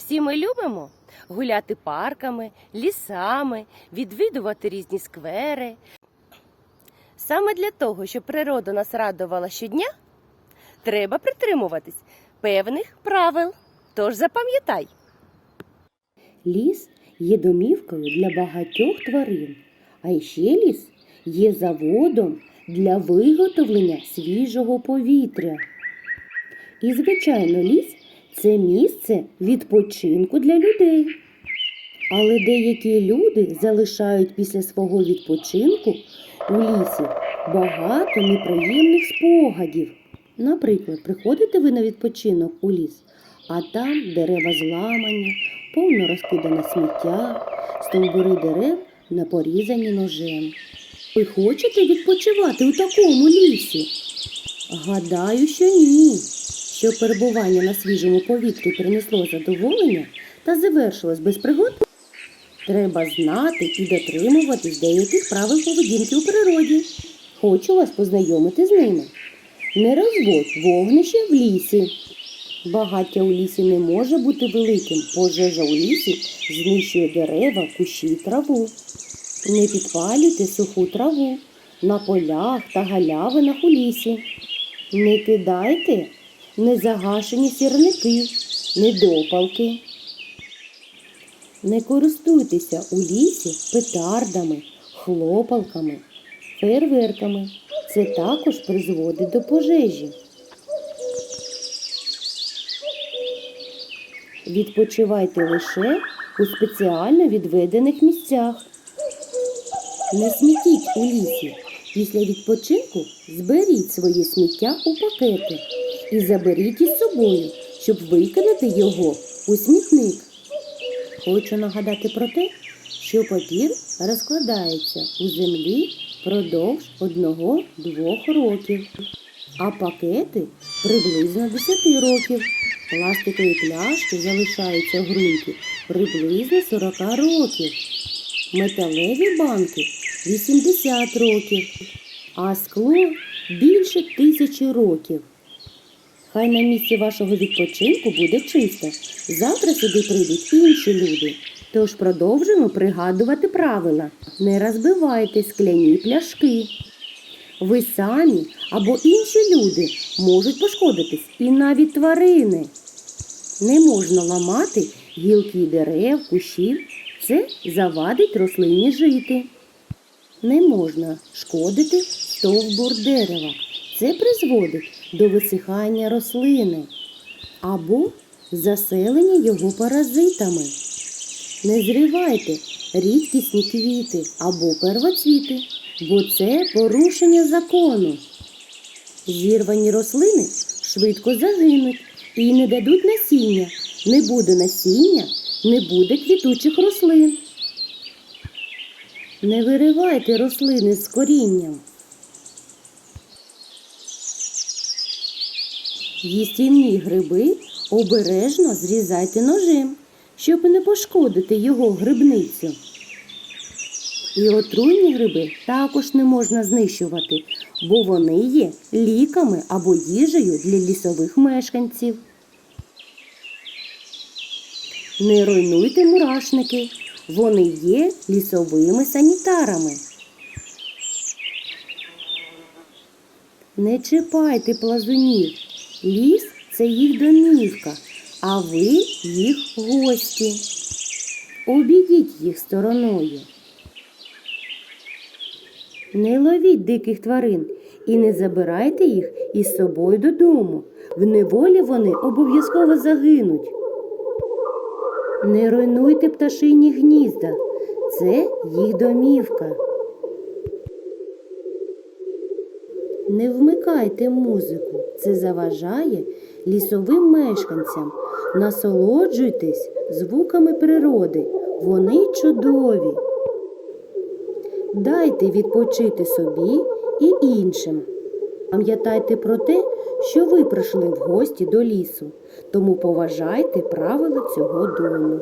Всі ми любимо гуляти парками, лісами, відвідувати різні сквери. Саме для того, щоб природа нас радувала щодня, треба притримуватись певних правил. Тож запам'ятай. Ліс є домівкою для багатьох тварин, а ще ліс є заводом для виготовлення свіжого повітря. І, звичайно, ліс це місце відпочинку для людей. Але деякі люди залишають після свого відпочинку у лісі багато неприємних спогадів. Наприклад, приходите ви на відпочинок у ліс, а там дерева зламані, повно розкидане сміття, стовбури дерев на порізані ножем. Ви хочете відпочивати у такому лісі? Гадаю, що ні. Щоб перебування на свіжому повітрі принесло задоволення та завершилось без пригод, треба знати і дотримуватись деяких правил поведінки у природі. Хочу вас познайомити з ними. Не розводь вогнище в лісі. Багаття у лісі не може бути великим. Пожежа у лісі знищує дерева, кущі й траву. Не підпалюйте суху траву на полях та галявинах у лісі. Не кидайте незагашені сірники, недопалки. Не користуйтеся у лісі петардами, хлопалками, фейерверками. Це також призводить до пожежі. Відпочивайте лише у спеціально відведених місцях. Не смітіть у лісі. Після відпочинку зберіть своє сміття у пакети і заберіть із собою, щоб викинути його у смітник. Хочу нагадати про те, що папір розкладається у землі впродовж одного-двох років, а пакети приблизно 10 років. Пластикові пляшки залишаються в ґрунті приблизно 40 років. Металеві банки 80 років, а скло більше тисячі років. Хай на місці вашого відпочинку буде чисто. Завтра сюди прийдуть інші люди. Тож продовжуємо пригадувати правила. Не розбивайте скляні пляшки. Ви самі або інші люди можуть пошкодитись і навіть тварини. Не можна ламати гілки дерев, кущів. Це завадить рослині жити. Не можна шкодити стовбур дерева. Це призводить до висихання рослини або заселення його паразитами. Не зривайте рідкісні квіти або первоцвіти, бо це порушення закону. Зірвані рослини швидко загинуть і не дадуть насіння. Не буде насіння, не буде квітучих рослин. Не виривайте рослини з корінням. Їстівні гриби обережно зрізайте ножем, щоб не пошкодити його грибницю. І отруйні гриби також не можна знищувати, бо вони є ліками або їжею для лісових мешканців. Не руйнуйте мурашники, вони є лісовими санітарами. Не чіпайте плазунів. Ліс це їх домівка, а ви їх гості. Обійдіть їх стороною. Не ловіть диких тварин і не забирайте їх із собою додому. В неволі вони обов'язково загинуть. Не руйнуйте пташині гнізда. Це їх домівка. Не вмикайте музику. Це заважає лісовим мешканцям. Насолоджуйтесь звуками природи. Вони чудові. Дайте відпочити собі і іншим. Пам'ятайте про те, що ви прийшли в гості до лісу, тому поважайте правила цього дому.